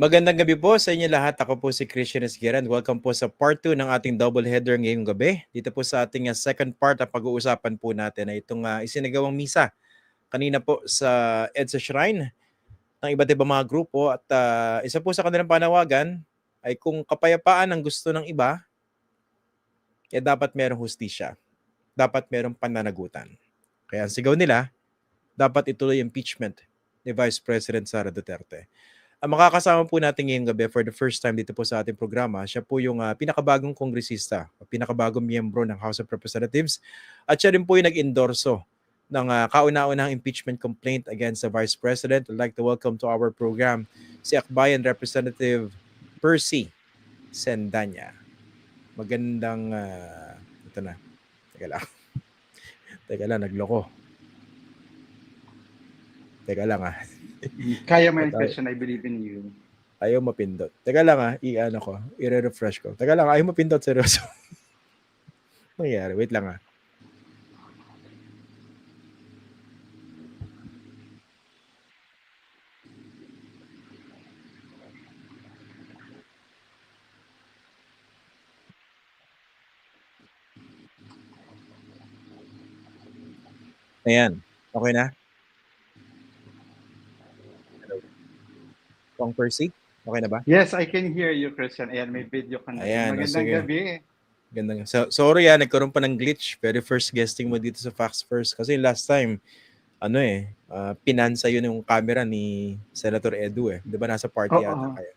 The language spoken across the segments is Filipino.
Magandang gabi po sa inyo lahat. Ako po si Christian Esgueran. Welcome po sa part 2 ng ating double header ngayong gabi. Dito po sa ating uh, second part ang pag-uusapan po natin ay itong uh, isinagawang misa kanina po sa EDSA Shrine ng iba't ibang mga grupo at uh, isa po sa kanilang panawagan ay kung kapayapaan ang gusto ng iba, eh dapat merong hustisya. Dapat merong pananagutan. Kaya ang sigaw nila, dapat ituloy impeachment ni Vice President Sara Duterte. Ang makakasama po natin ngayong gabi for the first time dito po sa ating programa, siya po yung uh, pinakabagong kongresista, pinakabagong miyembro ng House of Representatives at siya rin po yung nag-endorso ng uh, kauna-unahang impeachment complaint against the Vice President. I'd like to welcome to our program si Akbayan Representative Percy Sendanya. Magandang, uh, ito na, teka lang. teka lang, nagloko. Teka lang ah. Kaya mo yung question, I believe in you. Ayaw mapindot. Teka lang ah, i-ano ko, i-refresh ko. Teka lang, ayaw mapindot, seryoso. Nangyari, wait lang ah. Ayan. Okay na? Pong Percy? Okay na ba? Yes, I can hear you, Christian. Ayan, may video ka na. Ayan, Magandang sige. gabi. Ganda nga. So, sorry ah, nagkaroon pa ng glitch. Very first guesting mo dito sa Facts First. Kasi last time, ano eh, uh, pinansa yun yung camera ni Senator Edu eh. Di ba nasa party Oo. yata kayo?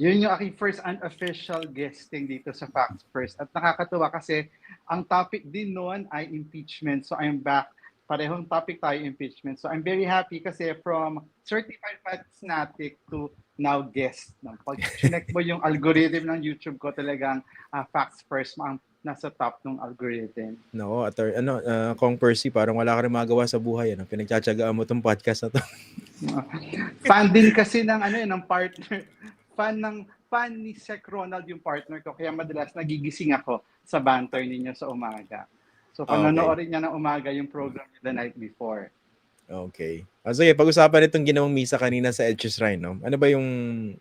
Yun yung aking first unofficial guesting dito sa Facts First. At nakakatuwa kasi ang topic din noon ay impeachment. So I'm back. Parehong topic tayo, impeachment. So I'm very happy kasi from certified Fatsnatic to now guest. No? Pag check mo yung algorithm ng YouTube ko, talagang ah, Facts First ang nasa top ng algorithm. No, at ano, uh, Kong Percy, parang wala ka rin magawa sa buhay. Ano? Pinagtsatsagaan mo tong podcast na to. fan din kasi ng ano eh, ng partner. Fan ng fan ni Sec Ronald yung partner ko kaya madalas nagigising ako sa banter ninyo sa umaga. So Ah, okay. panonoodin niya ng umaga yung program niya the night before. Okay. Ah, sige, pag-usapan itong ginawang misa kanina sa Edges Shrine, no? Ano ba yung,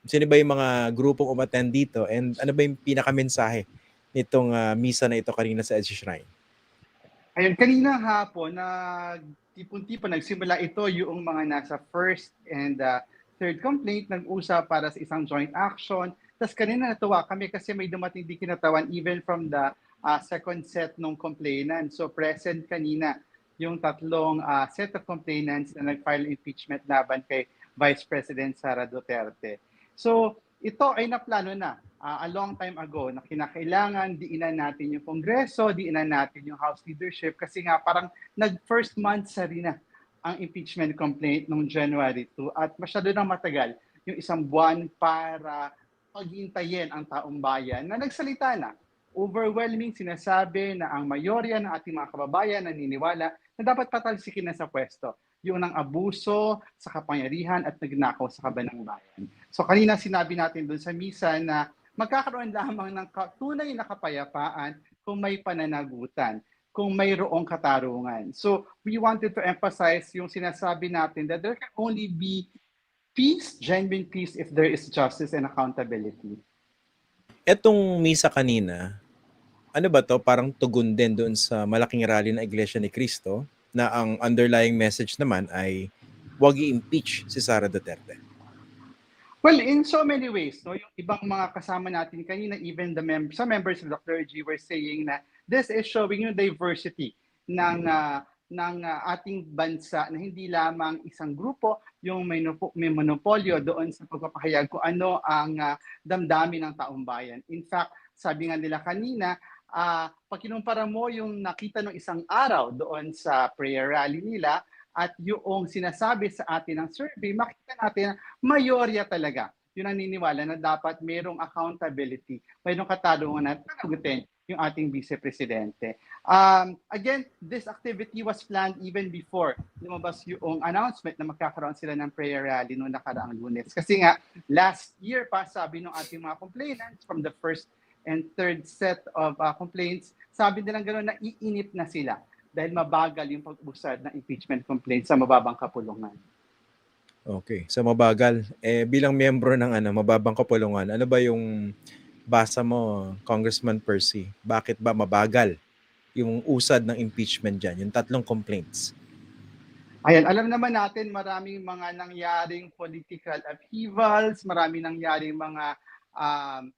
sino ba yung mga grupong umattend dito? And ano ba yung pinakamensahe nitong ah, misa na ito kanina sa Edges Shrine? Ayun, kanina hapon na tipon-tipon nagsimula ito yung mga nasa first and uh, third complaint nag-usap para sa isang joint action. Tapos kanina natuwa kami kasi may dumating di kinatawan even from the uh, second set ng complainant. So present kanina yung tatlong uh, set of complainants na nag-file impeachment laban kay Vice President Sara Duterte. So ito ay naplano na uh, a long time ago na kinakailangan diinan natin yung Kongreso, diinan natin yung House leadership kasi nga parang nag-first month sa na ang impeachment complaint noong January 2 at masyado nang matagal yung isang buwan para paghintayin ang taong bayan na nagsalita na. Overwhelming sinasabi na ang mayorya ng ating mga kababayan naniniwala na dapat patalsikin na sa pwesto yung ng abuso sa kapangyarihan at nagnakaw sa kabanang bayan. So kanina sinabi natin doon sa misa na magkakaroon lamang ng tunay na kapayapaan kung may pananagutan, kung mayroong katarungan. So we wanted to emphasize yung sinasabi natin that there can only be peace, genuine peace, if there is justice and accountability. Etong misa kanina, ano ba to? Parang tugon din doon sa malaking rally ng Iglesia ni Cristo na ang underlying message naman ay huwag i-impeach si Sara Duterte. Well, in so many ways, no, yung ibang mga kasama natin kanina, even the mem- some members of the clergy were saying na this is showing yung diversity ng ah, ng ah, ating bansa na hindi lamang isang grupo yung may, may monopolyo doon sa pagpapahayag kung ano ang ah, damdamin ng taong bayan. In fact, sabi nga nila kanina, ah pag kinumpara mo yung nakita ng isang araw doon sa prayer rally nila at yung sinasabi sa atin ng survey, makita natin na mayorya talaga. Yung naniniwala na dapat mayroong accountability, mayroong katarungan at panagutin yung ating vice-presidente. Um, again, this activity was planned even before lumabas yung announcement na magkakaroon sila ng prayer rally noong nakaraang lunes. Kasi nga, last year pa, sabi ng ating mga complainants from the first and third set of uh, complaints, sabi nilang gano'n na iinip na sila dahil mabagal yung pag-usad ng impeachment complaint sa mababang kapulungan. Okay, so mabagal. Eh bilang miyembro ng ano, mababang kapulungan, ano ba yung basa mo, Congressman Percy? Bakit ba mabagal yung usad ng impeachment diyan, yung tatlong complaints? Ayan, alam naman natin maraming mga nangyaring political upheavals, maraming nangyaring mga um,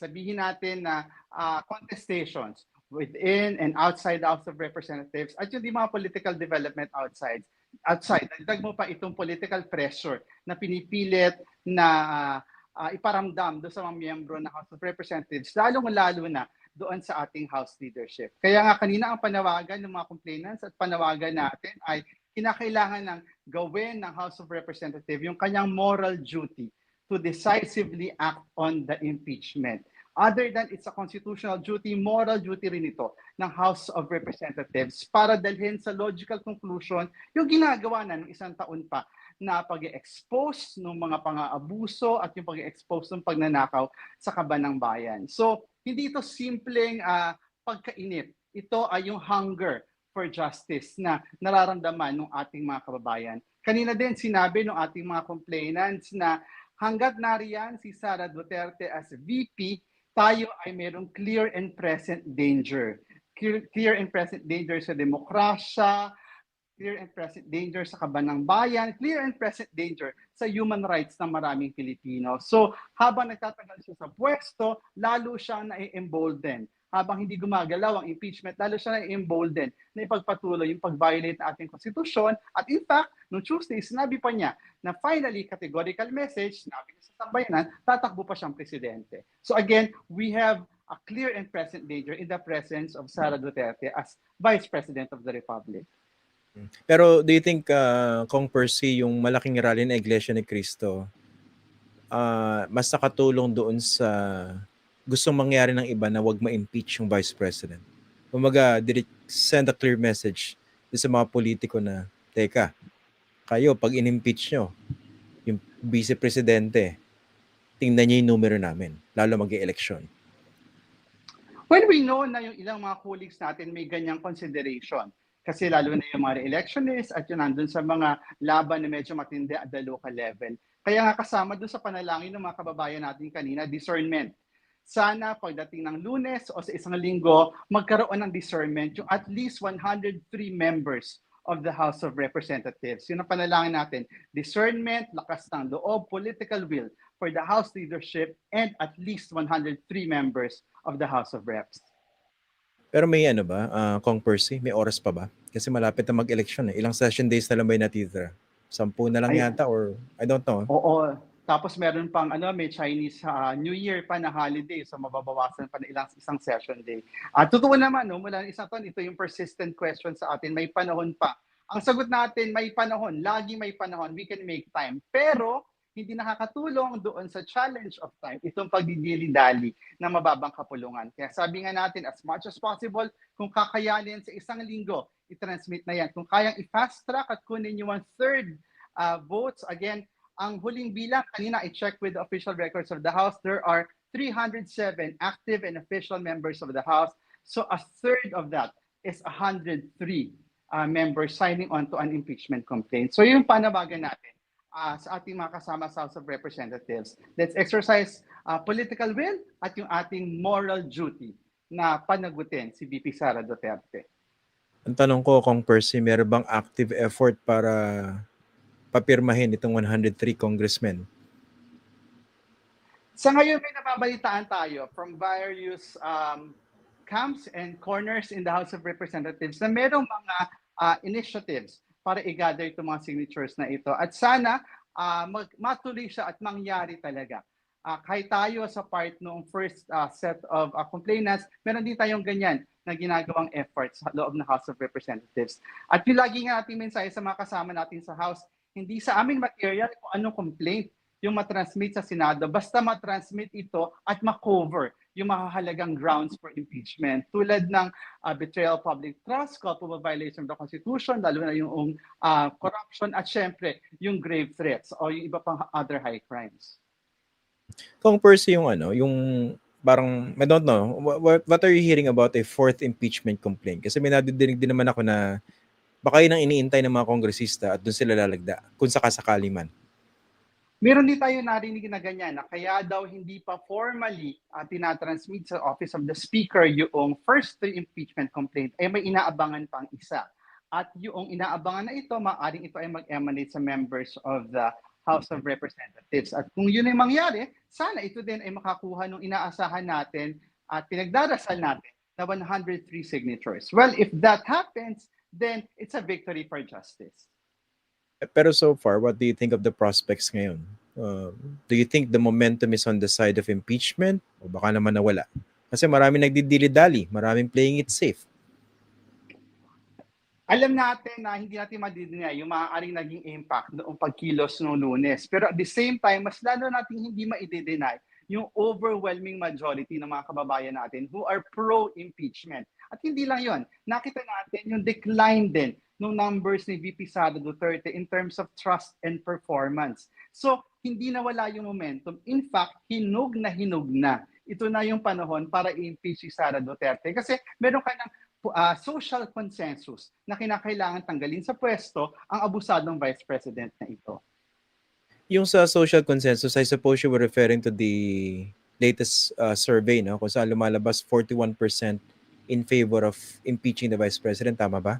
sabihin natin na ah, contestations within and outside the House of Representatives at yung mga political development outside. Outside, dagdag mo pa itong political pressure na pinipilit na ah, ah, iparamdam doon sa mga miyembro ng House of Representatives, lalong-lalo na doon sa ating House leadership. Kaya nga kanina ang panawagan ng mga complainants at panawagan natin ay kinakailangan ng gawin ng House of Representatives yung kanyang moral duty to decisively act on the impeachment. Other than it's a constitutional duty, moral duty rin ito ng House of Representatives para dalhin sa logical conclusion yung ginagawa na ng isang taon pa na pag-expose ng mga pang-aabuso at yung pag-expose ng pagnanakaw sa kaban ng bayan. So, hindi ito simpleng ah, pagkainip. Ito ay yung hunger for justice na nararamdaman ng ating mga kababayan. Kanina din sinabi ng ating mga complainants na hanggat nariyan si Sara Duterte as VP, tayo ay mayroong clear and present danger. Clear, clear and present danger sa demokrasya, clear and present danger sa kaban ng bayan, clear and present danger sa human rights ng maraming Pilipino. So habang nagtatagal siya sa pwesto, lalo siyang na-embolden. Habang hindi gumagalaw ang impeachment, lalo siya na-embolden na ipagpatuloy yung pag-violate ng ating konstitusyon. At in fact, noong Tuesday, sinabi pa niya na finally, categorical message, sinabi niya sa sambayanan, tatakbo pa siyang presidente. So again, we have a clear and present danger in the presence of Sara Duterte as Vice President of the Republic. Pero do you think, uh, Kong Percy, yung malaking rally ng Iglesia ni Cristo, ah, mas nakatulong doon sa gustong mangyari ng iba na wag ma-impeach yung Vice President? Kumaga, did it send a clear message sa mga politiko na, teka, kayo, pag in-impeach nyo, yung Vice Presidente, tingnan niyo yung numero namin, lalo mag-eleksyon. When we know na yung ilang mga colleagues natin may ganyang consideration, kasi lalo na yung mga electionists at yung nandun sa mga laban na medyo matindi at the local level. Kaya nga kasama doon sa panalangin ng mga kababayan natin kanina, discernment. Sana pagdating ng lunes o sa isang linggo, magkaroon ng discernment yung at least 103 members of the House of Representatives. Yun ang panalangin natin. Discernment, lakas ng loob, political will for the House leadership and at least 103 members of the House of Reps. Pero may ano ba, ah, Kong Percy, may oras pa ba? Kasi malapit na mag-election eh. Ilang session days na lang ba yung natitira? Sampu na lang Ay. yata or I don't know. Oo. Tapos meron pang ano, may Chinese ah, New Year pa na holiday so mababawasan pa na ilang isang session day. At totoo naman no, mula ng isang taon ito yung persistent question sa atin, may panahon pa. Ang sagot natin, may panahon, lagi may panahon, we can make time. Pero hindi nakakatulong doon sa challenge of time itong pagdidili-dali na mababang kapulungan. Kaya sabi nga natin, as much as possible, kung kakayanin sa isang linggo, i-transmit na yan. Kung kayang i-fast track at kunin yung one-third uh, votes, again, ang huling bilang, kanina I-check with the official records of the House, there are 307 active and official members of the House. So a third of that is 103 uh, members signing on to an impeachment complaint. So yung panawagan natin uh, sa ating mga kasama sa House of Representatives. Let's exercise uh, political will at yung ating moral duty na panagutin si VP Sara Duterte. Ang tanong ko, Kong Percy, meron bang active effort para papirmahin itong 103 congressmen? Sa ngayon, may nababalitaan tayo from various um, camps and corners in the House of Representatives na merong mga uh, initiatives para i-gather itong mga signatures na ito. At sana uh, mag- matuloy siya at mangyari talaga. Uh, kahit tayo sa part noong first uh, set of uh, complainants, meron din tayong ganyan na ginagawang efforts sa loob ng House of Representatives. At yung lagi nga nating mensahe sa mga kasama natin sa House, hindi sa aming material kung anong complaint yung matransmit sa Senado, basta matransmit ito at makover yung mahahalagang grounds for impeachment tulad ng uh, betrayal of public trust, culpable violation of the Constitution, lalo na yung uh, corruption at syempre yung grave threats o yung iba pang other high crimes. Kong Percy, yung ano, yung parang, I don't know, what, what are you hearing about a fourth impeachment complaint? Kasi may nadidinig din naman ako na baka yun ang iniintay ng mga kongresista at doon sila lalagda, kung sakasakali man. Meron din tayo narinig na ganyan na kaya daw hindi pa formally uh, tinatransmit sa Office of the Speaker yung first three impeachment complaint ay may inaabangan pang isa. At yung inaabangan na ito, maaaring ito ay mag-emanate sa members of the House of Representatives. At kung yun ay mangyari, sana ito din ay makakuha ng inaasahan natin at pinagdarasal natin na 103 signatures. Well, if that happens, then it's a victory for justice. Pero so far, what do you think of the prospects ngayon? Uh, do you think the momentum is on the side of impeachment o baka naman nawala? Kasi marami nagdidili-dali, maraming playing it safe. Alam natin na hindi natin madidinay yung maaaring naging impact noong pagkilos noong lunes. Pero at the same time, mas lalo natin hindi maidideny yung overwhelming majority ng mga kababayan natin who are pro-impeachment. At hindi lang yon, nakita natin yung decline din ng numbers ni VP Sara Duterte in terms of trust and performance. So, hindi nawala yung momentum. In fact, hinog na hinog na. Ito na yung panahon para i-impeach si Sara Duterte. Kasi meron ka ng uh, social consensus na kinakailangan tanggalin sa pwesto ang abusadong vice president na ito. Yung sa social consensus, I suppose you were referring to the latest uh, survey, no? Kung saan lumalabas 41% in favor of impeaching the vice president. Tama ba?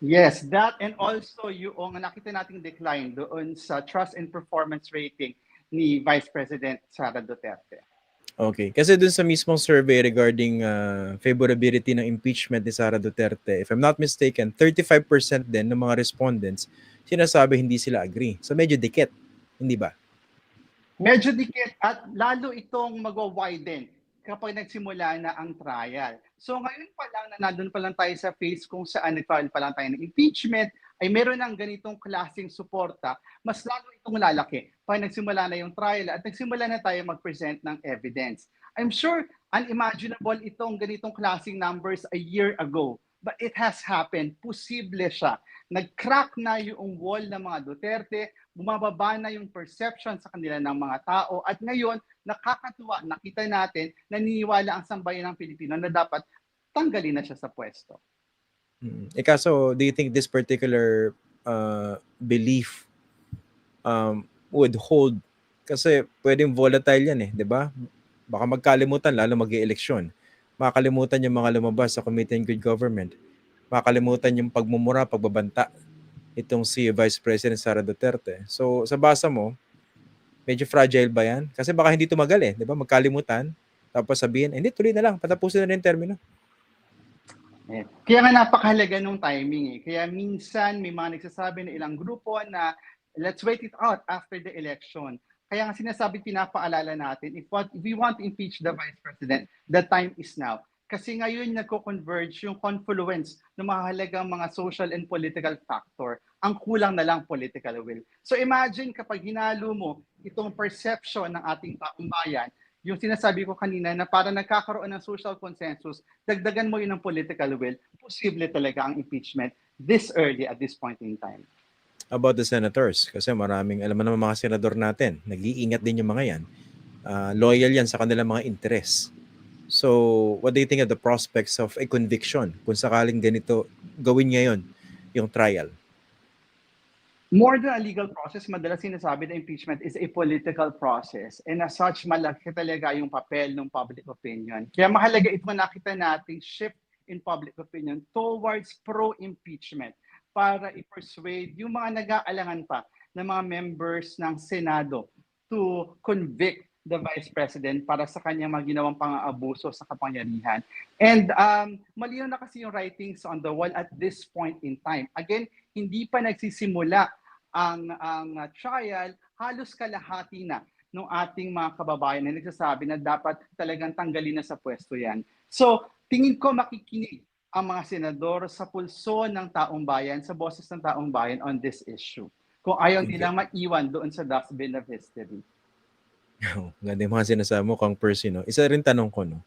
Yes, that and also yung nakita nating decline doon sa trust and performance rating ni Vice President Sara Duterte. Okay. Kasi dun sa mismong survey regarding uh, favorability ng impeachment ni Sara Duterte, if I'm not mistaken, 35% din ng mga respondents sinasabi hindi sila agree. So medyo dikit, hindi ba? Medyo dikit at lalo itong mag-widen kapag nagsimula na ang trial. So ngayon pa lang na nandun pa lang tayo sa phase kung saan nag-file pa lang tayo ng impeachment, ay meron ng ganitong klaseng suporta, mas lalo itong lalaki pag nagsimula na yung trial at nagsimula na tayo mag-present ng evidence. I'm sure unimaginable itong ganitong klaseng numbers a year ago. But it has happened. Posible siya. Nag-crack na yung wall ng mga Duterte, bumababa na yung perception sa kanila ng mga tao, at ngayon, nakakatuwa, nakita natin, naniniwala ang sambayan ng Pilipino na dapat tanggalin na siya sa pwesto. Mm. Eh kaso, do you think this particular uh, belief um, would hold? Kasi pwedeng volatile yan eh, di ba? Baka magkalimutan, lalo mag eleksyon Makakalimutan yung mga lumabas sa Committee on Good Government. Makakalimutan yung pagmumura, pagbabanta itong si Vice President Sara Duterte. So, sa basa mo, medyo fragile ba yan? Kasi baka hindi tumagal eh, di ba? Magkalimutan, tapos sabihin, hindi, tuloy na lang, patapusin na rin yung termino. Eh, kaya nga napakahalaga nung timing eh. Kaya minsan may mga nagsasabi na ilang grupo na let's wait it out after the election. Kaya nga sinasabi, pinapaalala natin, if, what, if we want to impeach the Vice President, the time is now. Kasi ngayon nagko-converge yung confluence ng mga halagang mga social and political factor. Ang kulang na lang political will. So imagine kapag hinalo mo itong perception ng ating taong bayan, yung sinasabi ko kanina na para nagkakaroon ng social consensus, dagdagan mo yun ng political will, posible talaga ang impeachment this early at this point in time. About the senators kasi maraming alam mo naman mga senador natin nag-iingat din yung mga yan. Uh, loyal yan sa kanilang mga interest so what do you think of the prospects of a conviction kung sakaling ganito gawin ngayon yung trial more than a legal process, madalas sinasabi na impeachment is a political process. And as such, malaki talaga yung papel ng public opinion. Kaya mahalaga ito nakita nating shift in public opinion towards pro-impeachment para i-persuade yung mga nag-aalangan pa ng mga members ng Senado to convict the Vice President para sa kanyang mga ginawang pang-abuso sa kapangyarihan. And um, malinaw na kasi yung writings on the wall at this point in time. Again, hindi pa nagsisimula ang, ang uh, trial, halos kalahati na ng ating mga kababayan na nagsasabi na dapat talagang tanggalin na sa pwesto yan. So, tingin ko makikinig ang mga senador sa pulso ng taong bayan, sa boses ng taong bayan on this issue. Kung ayaw nilang maiwan doon sa dustbin of history. Oh, ganda yung mga sinasabi mo, Kong Percy, no? Isa rin tanong ko, no?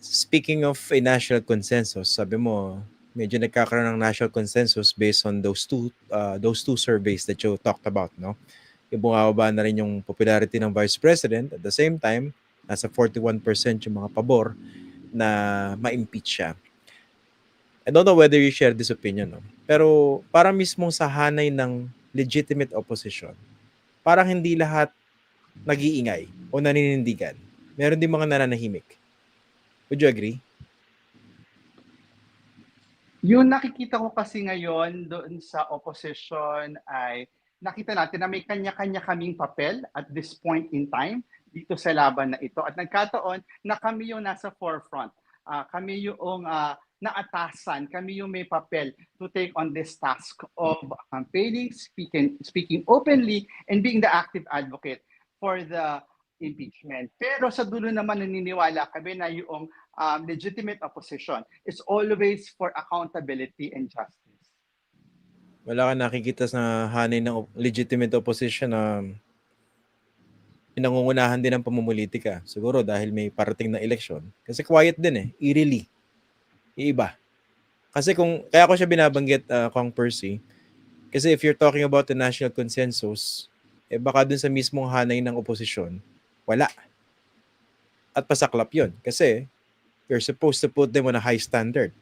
Speaking of a national consensus, sabi mo, medyo nagkakaroon ng national consensus based on those two uh, those two surveys that you talked about, no? Yung bumababa na rin yung popularity ng Vice President. At the same time, nasa 41% yung mga pabor na ma-impeach siya. I don't know whether you share this opinion, no? pero para mismo sa hanay ng legitimate opposition, parang hindi lahat nag-iingay o naninindigan. Meron din mga nananahimik. Would you agree? Yung nakikita ko kasi ngayon doon sa opposition ay nakita natin na may kanya-kanya kaming papel at this point in time dito sa laban na ito. At nagkataon na kami yung nasa forefront. Ah, kami yung ah, naatasan, kami yung may papel to take on this task of campaigning, speaking, speaking openly, and being the active advocate for the impeachment. Pero sa dulo naman naniniwala kami na yung um, legitimate opposition is always for accountability and justice. Wala ka nakikita sa hanay ng legitimate opposition na pinangungunahan din ng pamumulitika. Siguro dahil may parating na eleksyon. Kasi quiet din eh. Eerily. Iiba. Kasi kung, kaya ko siya binabanggit, uh, Kong Percy, kasi if you're talking about the national consensus, eh baka dun sa mismong hanay ng oposisyon, wala. At pasaklap yun. Kasi you're supposed to put them on a high standard.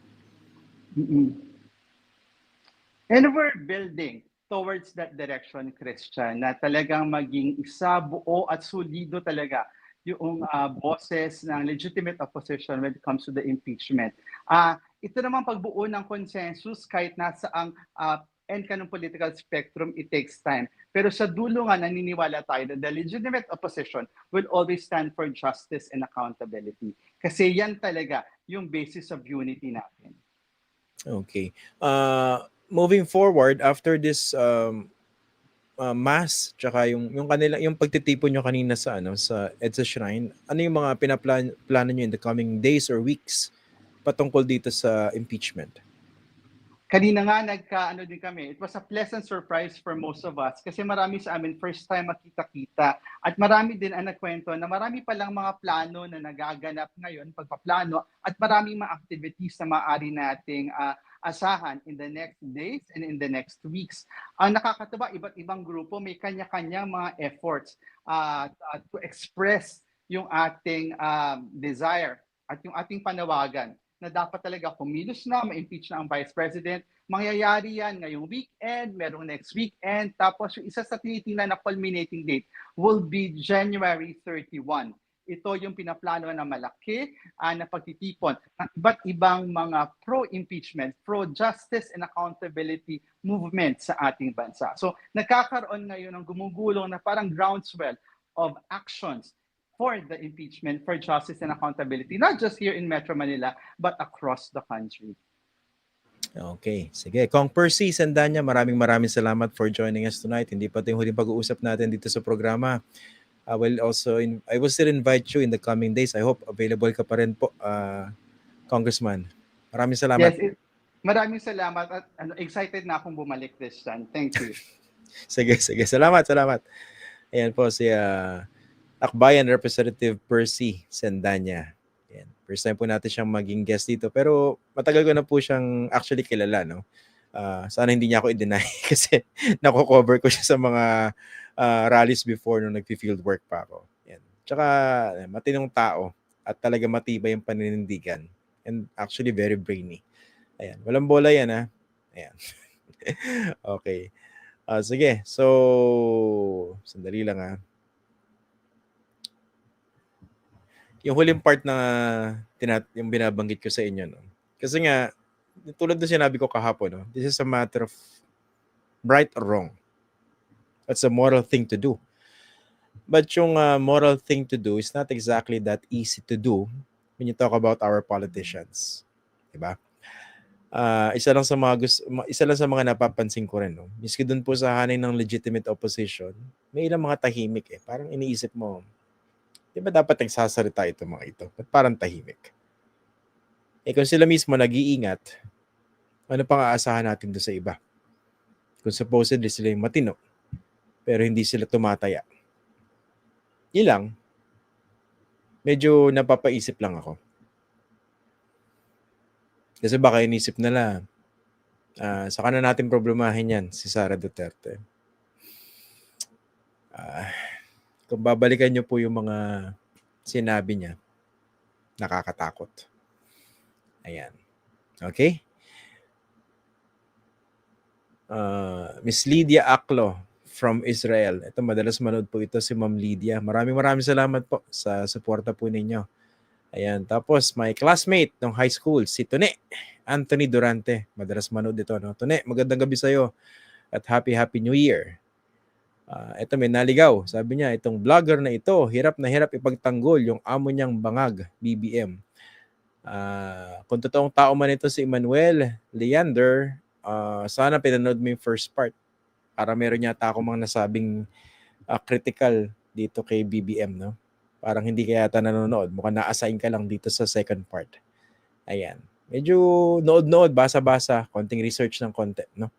Mm-mm. And we're building towards that direction, Christian, na talagang maging isa, buo at solido talaga yung uh, boses ng legitimate opposition when it comes to the impeachment. Uh, ito naman pagbuo ng consensus kahit nasa ang uh, end ka ng political spectrum, it takes time. Pero sa dulo nga, naniniwala tayo that the legitimate opposition will always stand for justice and accountability. Kasi yan talaga yung basis of unity natin. Okay. Uh, moving forward, after this um, uh, mass, tsaka yung, yung, kanila, yung pagtitipon nyo kanina sa, ano, sa EDSA Shrine, ano yung mga pinaplan plano nyo in the coming days or weeks patungkol dito sa impeachment? Kanina nga nagka-ano din kami, it was a pleasant surprise for most of us kasi marami sa amin first time makita-kita. At marami din ang nagkwento na marami palang mga plano na nagaganap ngayon, pagpaplano at maraming mga activities na maaari nating uh, asahan in the next days and in the next weeks. Ang nakakatuwa, iba't ibang grupo may kanya-kanyang mga efforts uh, uh, to express yung ating um, desire at yung ating panawagan na dapat talaga kumilos na, ma-impeach na ang Vice President. Mangyayari yan ngayong weekend, merong next weekend. Tapos yung isa sa tinitingnan na culminating date will be January 31. Ito yung pinaplano na malaki uh, na pagtitipon ng iba't ibang mga pro-impeachment, pro-justice and accountability movement sa ating bansa. So nagkakaroon ngayon ng gumugulong na parang groundswell of actions for the impeachment, for justice and accountability, not just here in Metro Manila, but across the country. Okay, sige. Kong Percy Sandanya, maraming maraming salamat for joining us tonight. Hindi pa ito yung huling pag-uusap natin dito sa programa. I will also, in, I will still invite you in the coming days. I hope available ka pa rin po, uh, Congressman. Maraming salamat. Yes, it, maraming salamat at ano, excited na akong bumalik this time. Thank you. sige, sige. Salamat, salamat. Ayan po si uh, Akbayan Representative Percy Sendanya. Yan. First time po natin siyang maging guest dito. Pero matagal ko na po siyang actually kilala. No? Uh, sana hindi niya ako i-deny kasi nako-cover ko siya sa mga uh, rallies before nung nag-field work pa ako. Yan. Tsaka matinong tao at talaga matibay yung paninindigan. And actually very brainy. Ayan. Walang bola yan ha. Ayan. okay. Uh, sige. So, sandali lang ha. Yung huling part na tinat yung binabanggit ko sa inyo no. Kasi nga tulad ng sinabi ko kahapon no, this is a matter of right or wrong. That's a moral thing to do. But yung uh, moral thing to do is not exactly that easy to do when you talk about our politicians. 'Di ba? Uh, isa lang sa mga gusto, isa lang sa mga napapansin ko rin no. Miski doon po sa hanay ng legitimate opposition, may ilang mga tahimik eh. Parang iniisip mo, Di ba dapat nagsasalita ito mga ito? Ba't parang tahimik? Eh kung sila mismo nag-iingat, ano pang aasahan natin doon sa iba? Kung supposedly sila yung matino, pero hindi sila tumataya. Ilang, medyo napapaisip lang ako. Kasi baka inisip nila, uh, saka na natin problemahin yan, si Sara Duterte. Ah, uh, kung babalikan nyo po yung mga sinabi niya, nakakatakot. Ayan. Okay? Uh, Miss Lydia Aklo from Israel. Ito, madalas manood po ito si Ma'am Lydia. Maraming maraming salamat po sa suporta po ninyo. Ayan. Tapos, my classmate ng high school, si Tune. Anthony Durante. Madalas manood ito. No? Tune, magandang gabi sa'yo. At happy, happy new year. Ah, ito may naligaw. Sabi niya, itong vlogger na ito, hirap na hirap ipagtanggol yung amo niyang bangag, BBM. Ah, kung totoong tao man ito si Emmanuel Leander, ah, sana pinanood mo yung first part. Para meron yata ako mga nasabing ah, critical dito kay BBM, no? Parang hindi kaya yata nanonood. Mukhang na-assign ka lang dito sa second part. Ayan. Medyo nood-nood, basa-basa, konting research ng content, no?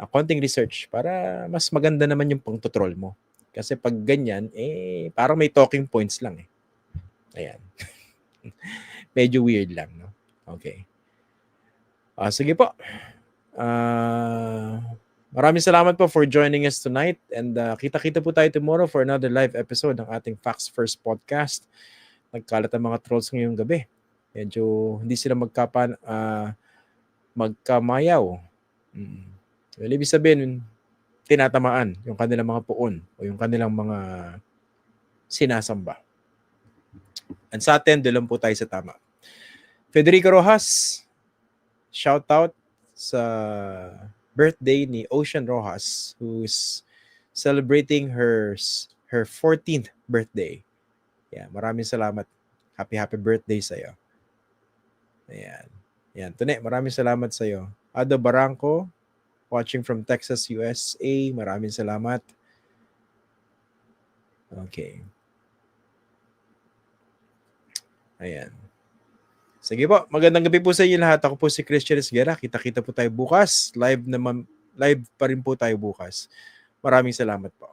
Ah, konting research para mas maganda naman yung pang-troll mo. Kasi pag ganyan, eh, parang may talking points lang eh. Ayan. Medyo weird lang, no? Okay. Ah, sige po. Ah, maraming salamat po for joining us tonight and ah, kita-kita po tayo tomorrow for another live episode ng ating Facts First podcast. Nagkalat ang mga trolls ngayong gabi. Medyo hindi sila magkapan ah, magkamayaw. Mm. Well, ibig sabihin, tinatamaan yung kanilang mga puon o yung kanilang mga sinasamba. And sa atin, doon po tayo sa tama. Federico Rojas, shout out sa birthday ni Ocean Rojas who's celebrating her her 14th birthday. Yeah, maraming salamat. Happy happy birthday sa iyo. Ayan. Yan, Tune, maraming salamat sa iyo. Ado Barangco, watching from Texas, USA. Maraming salamat. Okay. Ayan. Sige po, magandang gabi po sa inyo lahat. Ako po si Christian Esguera. Kita-kita po tayo bukas. Live naman, live pa rin po tayo bukas. Maraming salamat po.